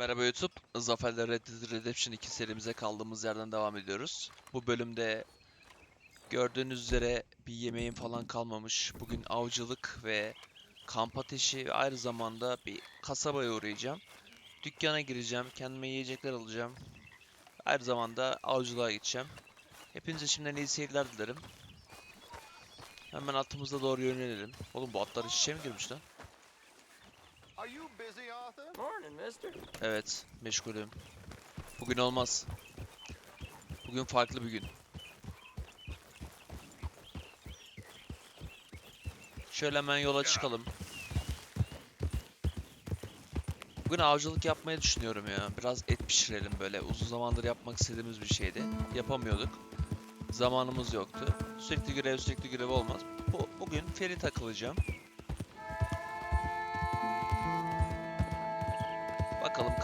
Merhaba YouTube. Zafer'le Red Dead Redemption 2 serimize kaldığımız yerden devam ediyoruz. Bu bölümde gördüğünüz üzere bir yemeğim falan kalmamış. Bugün avcılık ve kamp ateşi ve aynı zamanda bir kasabaya uğrayacağım. Dükkana gireceğim, kendime yiyecekler alacağım. Aynı zamanda avcılığa gideceğim. Hepinize şimdiden iyi seyirler dilerim. Hemen atımıza doğru yönelelim. Oğlum bu atlar işe mi girmiş lan? Evet, meşgulüm. Bugün olmaz. Bugün farklı bir gün. Şöyle hemen yola çıkalım. Bugün avcılık yapmayı düşünüyorum ya. Biraz et pişirelim böyle. Uzun zamandır yapmak istediğimiz bir şeydi. Yapamıyorduk. Zamanımız yoktu. Sürekli görev sürekli görev olmaz. Bu, bugün feri takılacağım.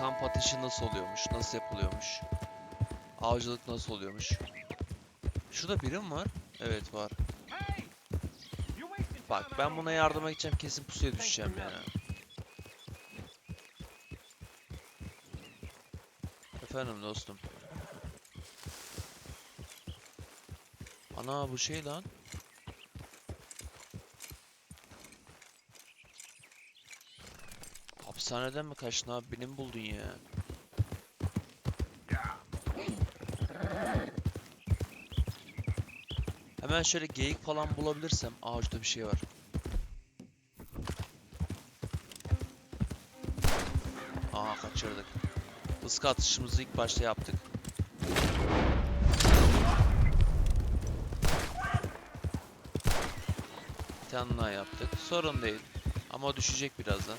Kamp ateşi nasıl oluyormuş, nasıl yapılıyormuş. Avcılık nasıl oluyormuş. Şurada biri mi var? Evet var. Bak ben buna yardıma gideceğim kesin pusuya düşeceğim ya. Efendim dostum. Ana bu şey lan. Hapishaneden mi kaçtın abi? Beni mi buldun ya? Hemen şöyle geyik falan bulabilirsem. Aa bir şey var. Aa kaçırdık. Iska atışımızı ilk başta yaptık. Bir tane daha yaptık. Sorun değil. Ama düşecek birazdan.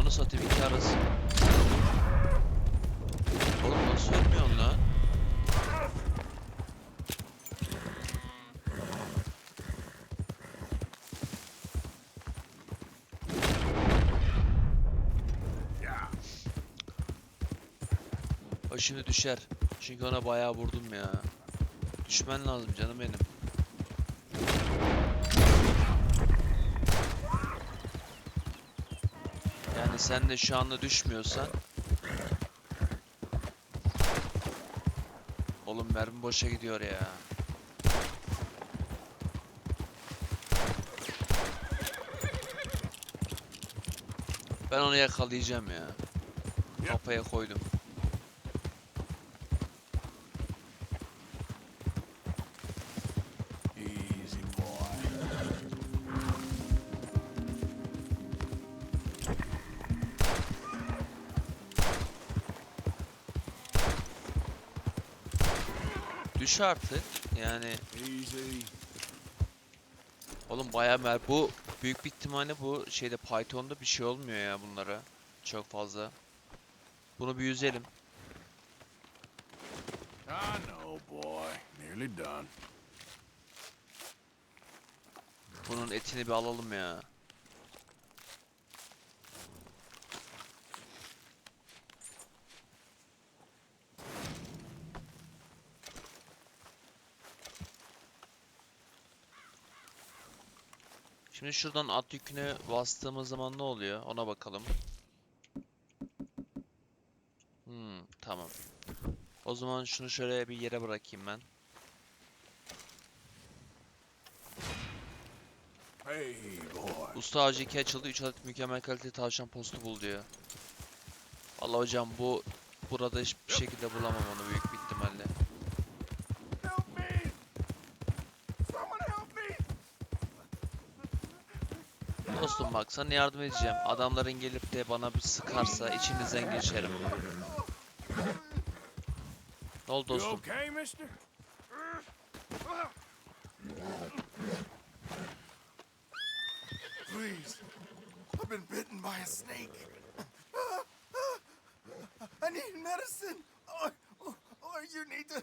Ananı satayım iki arası. Oğlum nasıl ölmüyorsun lan? O şimdi düşer. Çünkü ona bayağı vurdum ya. Düşmen lazım canım benim. Yani sen de şu anda düşmüyorsan Oğlum mermi boşa gidiyor ya. Ben onu yakalayacağım ya. Kafaya koydum. 3 artık. Yani Oğlum bayağı mer bu büyük bir ihtimalle bu şeyde Python'da bir şey olmuyor ya bunlara. Çok fazla. Bunu bir yüzelim. Bunun etini bir alalım ya. Şimdi şuradan at yüküne bastığımız zaman ne oluyor? Ona bakalım. Hmm, tamam. O zaman şunu şöyle bir yere bırakayım ben. Hey, boy. Usta avcı 2 açıldı. 3 adet mükemmel kaliteli tavşan postu bul diyor. Vallahi hocam bu burada hiçbir şekilde bulamam onu büyük bir ihtimalle. Help me! Someone help me! Dostum bak sana yardım edeceğim. Adamların gelip de bana bir sıkarsa içinizden geçerim. Ne oldu dostum? Please. I've been bitten by a snake. I need medicine. Or, or, or you need to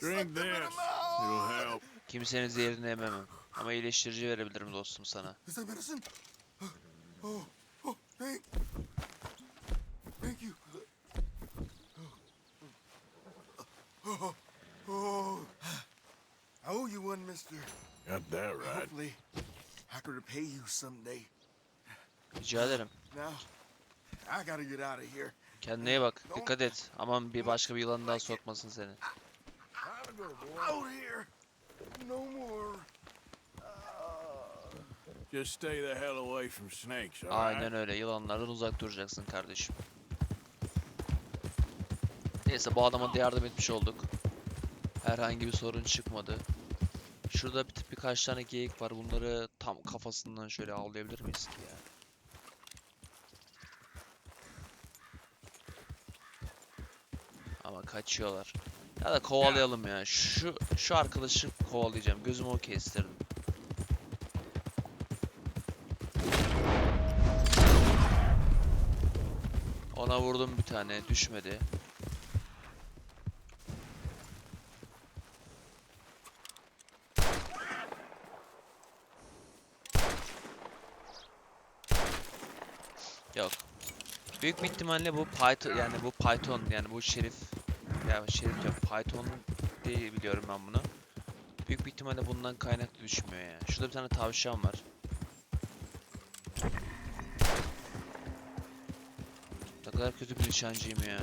Drink this. It'll help. Kimsenin zehrini yememem. Ama iyileştirici verebilirim dostum sana. Is that medicine? Oh, oh, thank, thank you. Oh, oh, I owe you one, Mister. Got that right. Hopefully, I could repay you someday. Rica ederim. Now, I gotta get out of here. Kendine iyi bak. Dikkat et. Aman bir başka bir yılan daha sokmasın seni. Out here. No more. Just stay the hell away from snakes, all right? Aynen öyle. Yılanlardan uzak duracaksın kardeşim. Neyse bu adama da yardım etmiş olduk. Herhangi bir sorun çıkmadı. Şurada bir, birkaç tane geyik var. Bunları tam kafasından şöyle avlayabilir miyiz ki ya? Ama kaçıyorlar. Ya da kovalayalım ya. Şu şu arkadaşı kovalayacağım. Gözümü o kestirdim. Ona vurdum bir tane, düşmedi. Yok. Büyük bir ihtimalle bu Python yani bu Python yani bu şerif ya şerif yok Python diye biliyorum ben bunu. Büyük bir ihtimalle bundan kaynaklı düşmüyor ya. Şurada bir tane tavşan var. Kadar kötü bir nişancıyım ya.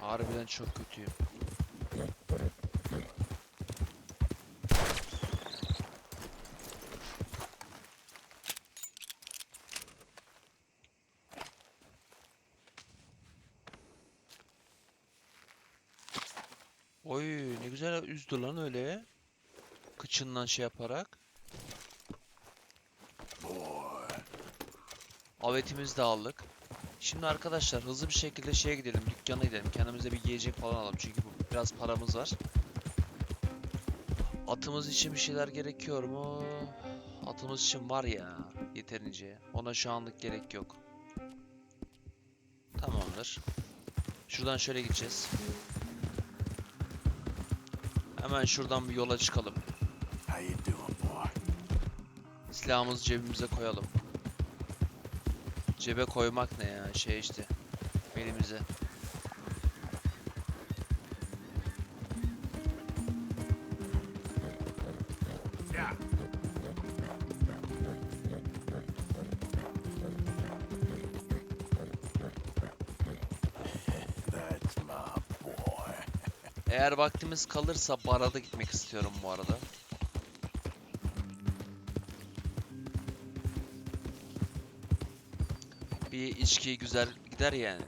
Harbiden çok kötüyüm. Oy ne güzel üzdü lan öyle. Kıçından şey yaparak. Avetimizi de aldık. Şimdi arkadaşlar hızlı bir şekilde şeye gidelim, dükkana gidelim. Kendimize bir yiyecek falan alalım çünkü bu biraz paramız var. Atımız için bir şeyler gerekiyor mu? Atımız için var ya yeterince. Ona şu anlık gerek yok. Tamamdır. Şuradan şöyle gideceğiz. Hemen şuradan bir yola çıkalım. Silahımızı cebimize koyalım. Cebe koymak ne ya? Şey işte. Boy. Eğer vaktimiz kalırsa bara da gitmek istiyorum bu arada. Bir içki güzel gider yani.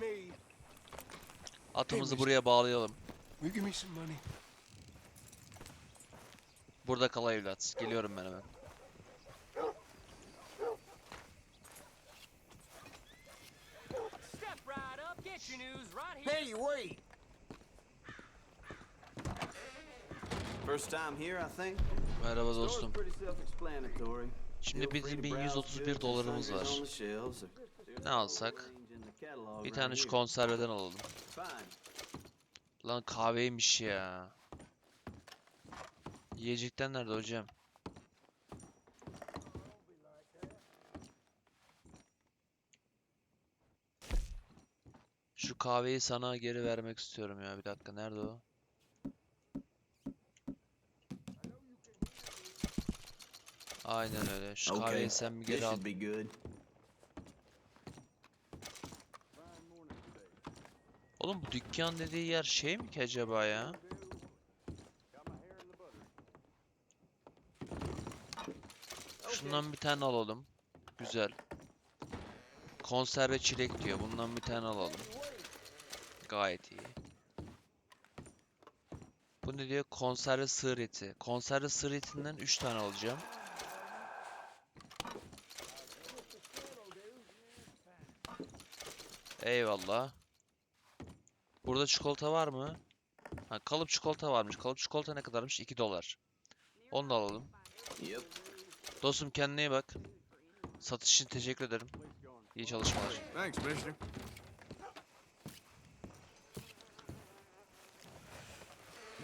Hey. Atımızı buraya bağlayalım. Burada kal evlat. Geliyorum ben hemen. Step right up, get your news right here. Hey, wait! First time here, I think. Merhaba dostum. Şimdi bizim to browse 1131 goods and dolarımız var. Ne alsak? Bir tane şu konserveden alalım. Lan kahveymiş ya. Yiyecekten nerede hocam? Şu kahveyi sana geri vermek istiyorum ya. Bir dakika nerede o? Aynen öyle. Şu Okay, kahveyi sen bir geri al. Oğlum bu dükkan dediği yer şey mi ki acaba ya? Şundan bir tane alalım. Güzel. Konserve çilek diyor. Bundan bir tane alalım. Gayet iyi. Bu ne diyor? Konserve sığır eti. Konserve sığır etinden 3 tane alacağım. Eyvallah. Burada çikolata var mı? Ha, kalıp çikolata varmış. Kalıp çikolata ne kadarmış? 2 dolar. Onu da alalım. Yep. Dostum kendine iyi bak. Satış için teşekkür ederim. İyi çalışmalar. Thanks, mister.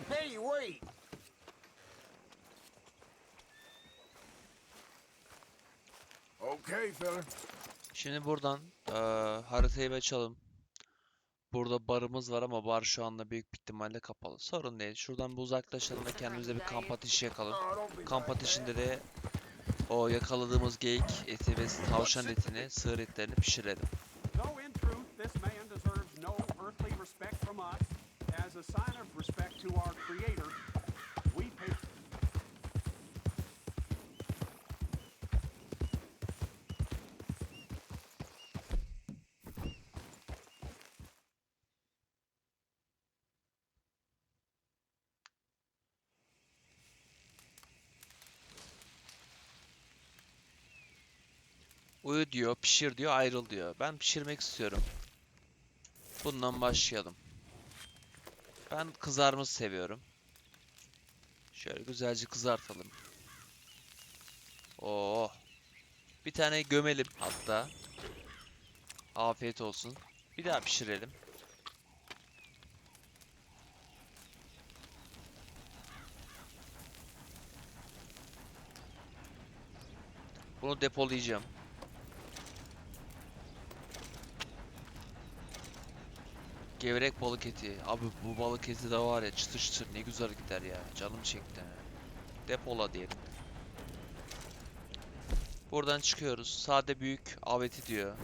Hey, wait! Okay, fella. Şimdi buradan eee, haritayı açalım. Burada barımız var ama bar şu anda büyük bir ihtimalle kapalı. Sorun değil. Şuradan bir uzaklaşalım da kendimize bir kamp ateşi yakalım. Kamp ateşinde de o yakaladığımız geyik eti ve tavşan etini, sığır etlerini pişirelim. Uyu diyor, pişir diyor, ayrıl diyor. Ben pişirmek istiyorum. Bundan başlayalım. Ben kızarmış seviyorum. Şöyle güzelce kızartalım. Oo. Bir tane gömelim hatta. Afiyet olsun. Bir daha pişirelim. Bunu depolayacağım. Gevrek balık eti. Abi bu balık eti de var ya çıtır çıtır ne güzel gider ya. Canım çekti. Depola diyelim. Buradan çıkıyoruz. Sade büyük av eti diyor.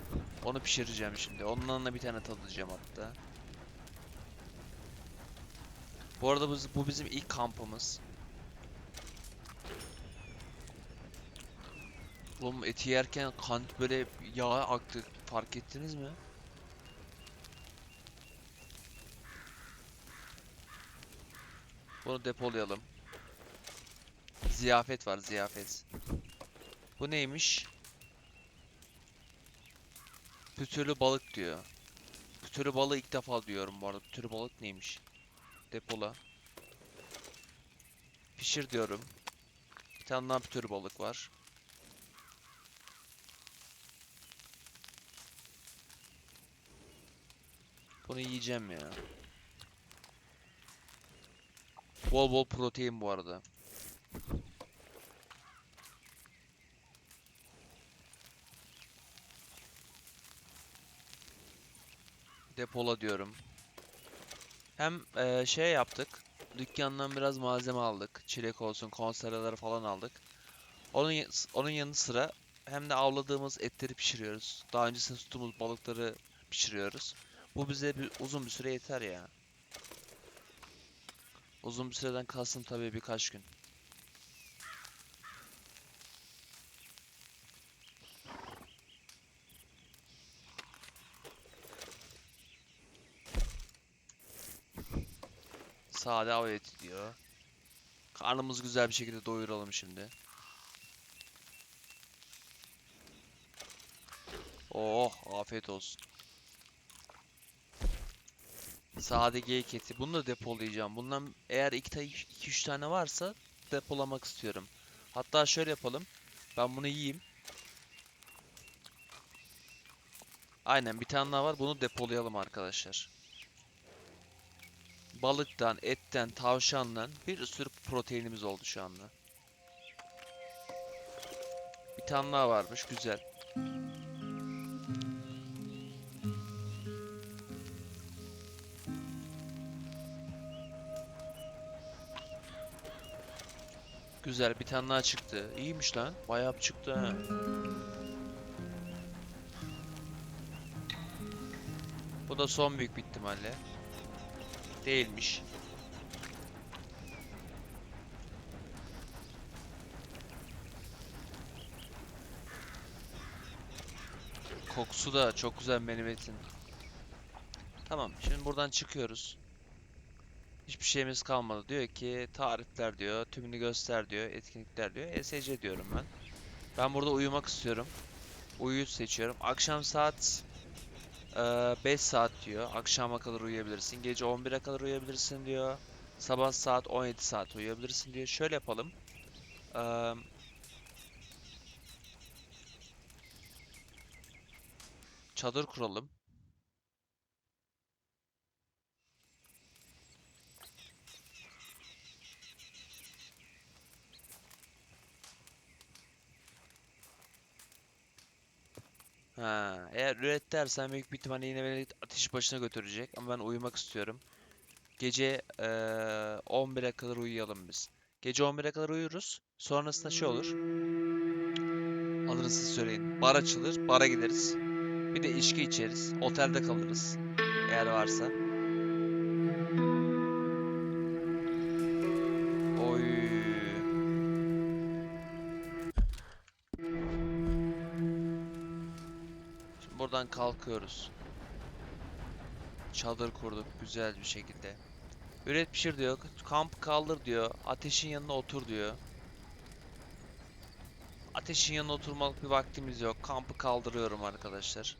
Onu pişireceğim şimdi. Ondan da bir tane tadacağım hatta. Bu arada bu, bu bizim ilk kampımız. Oğlum eti yerken kan böyle yağ aktı. Fark ettiniz mi? Bunu depolayalım. Ziyafet var ziyafet. Bu neymiş? Pütürlü balık diyor. Pütürlü balığı ilk defa diyorum bu arada. Pütürlü balık neymiş? Depola. Pişir diyorum. Bir tane daha pütürlü balık var. Bunu yiyeceğim ya. Bol bol protein bu arada. Depola diyorum. Hem eee, şey yaptık. Dükkandan biraz malzeme aldık. Çilek olsun, konserveler falan aldık. Onun onun yanı sıra hem de avladığımız etleri pişiriyoruz. Daha öncesinde tuttuğumuz balıkları pişiriyoruz. Bu bize bir, uzun bir süre yeter ya. Uzun bir süreden kalsın tabii birkaç gün. Sade av eti diyor. Karnımızı güzel bir şekilde doyuralım şimdi. Oh, afiyet olsun. Sade geyik eti. Bunu da depolayacağım. Bundan eğer 2-3 tane varsa depolamak istiyorum. Hatta şöyle yapalım. Ben bunu yiyeyim. Aynen bir tane daha var. Bunu depolayalım arkadaşlar. Balıktan, etten, tavşandan bir sürü proteinimiz oldu şu anda. Bir tane daha varmış. Güzel. Güzel bir tane daha çıktı. İyiymiş lan. Bayağı çıktı ha. Bu da son büyük bir ihtimalle. Değilmiş. Kokusu da çok güzel benim etin. Tamam, şimdi buradan çıkıyoruz. Hiçbir şeyimiz kalmadı. Diyor ki tarifler diyor, tümünü göster diyor, etkinlikler diyor. ESC diyorum ben. Ben burada uyumak istiyorum. Uyu seçiyorum. Akşam saat 5 saat diyor. Akşama kadar uyuyabilirsin. Gece 11'e kadar uyuyabilirsin diyor. Sabah saat 17 saat uyuyabilirsin diyor. Şöyle yapalım. Eee, çadır kuralım. Ha, eğer üret dersen büyük bir ihtimalle yine beni ateş başına götürecek ama ben uyumak istiyorum. Gece eee 11'e kadar uyuyalım biz. Gece 11'e kadar uyuruz. Sonrasında şey olur. Adını siz söyleyin. Bar açılır. Bara gideriz. Bir de içki içeriz. Otelde kalırız. Eğer varsa. Buradan kalkıyoruz. Çadır kurduk güzel bir şekilde. Üret pişir diyor. Kamp kaldır diyor. Ateşin yanına otur diyor. Ateşin yanına oturmalık bir vaktimiz yok. Kampı kaldırıyorum arkadaşlar.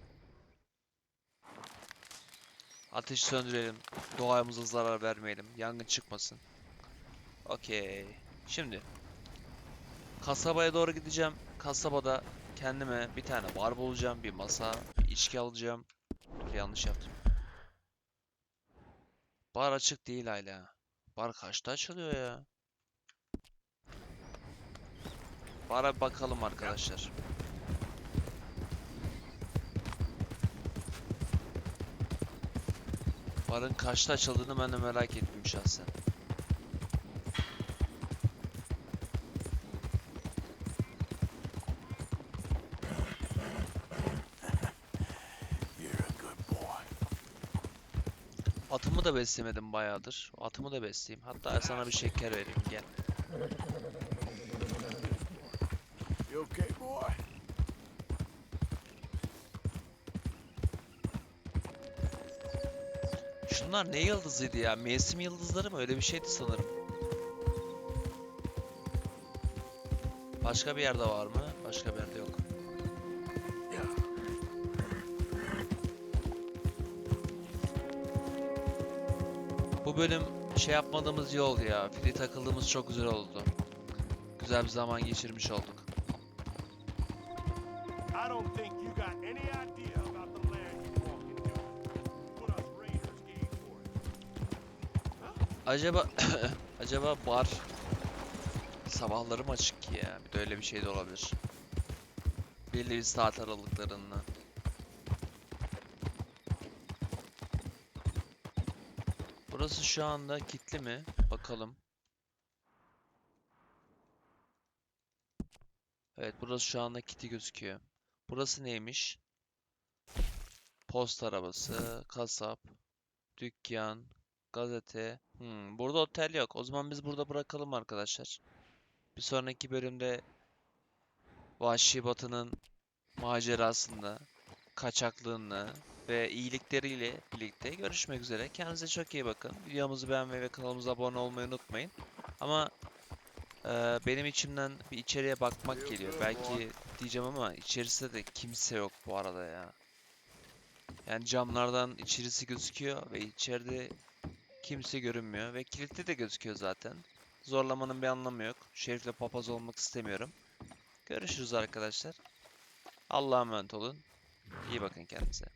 Ateşi söndürelim. Doğamıza zarar vermeyelim. Yangın çıkmasın. Okey. Şimdi. Kasabaya doğru gideceğim. Kasabada kendime bir tane bar bulacağım. Bir masa, içki alacağım. Dur yanlış yaptım. Bar açık değil hala. Bar kaçta açılıyor ya? Bara bakalım arkadaşlar. Barın kaçta açıldığını ben de merak ettim şahsen. Da beslemedim bayağıdır. Atımı da besleyeyim. Hatta sana bir şeker vereyim gel. You okay, boy? Şunlar ne yıldızıydı ya? Mevsim yıldızları mı? Öyle bir şeydi sanırım. Başka bir yerde var mı? Başka bir yerde yok. Bu bölüm şey yapmadığımız iyi oldu ya. Free takıldığımız çok güzel oldu. Güzel bir zaman geçirmiş olduk. Acaba acaba bar sabahları mı açık ki ya? Bir de öyle bir şey de olabilir. Belli bir saat aralıklarında. Burası şu anda kilitli mi? Bakalım. Evet, burası şu anda kilitli gözüküyor. Burası neymiş? Post arabası, kasap, dükkan, Gazete. Hmm, burada otel yok. O zaman biz burada bırakalım arkadaşlar. Bir sonraki bölümde Vahşi Batı'nın macerasında, kaçaklığını ve iyilikleriyle birlikte görüşmek üzere. Kendinize çok iyi bakın. Videomuzu beğenmeyi ve kanalımıza abone olmayı unutmayın. Ama eee, benim içimden bir içeriye bakmak geliyor. Belki diyeceğim ama içerisinde de kimse yok bu arada ya. Yani camlardan içerisi gözüküyor ve içeride Kimse görünmüyor ve kilitli de gözüküyor zaten. Zorlamanın bir anlamı yok. Şerif'le papaz olmak istemiyorum. Görüşürüz arkadaşlar. Allah'a emanet olun. İyi bakın kendinize.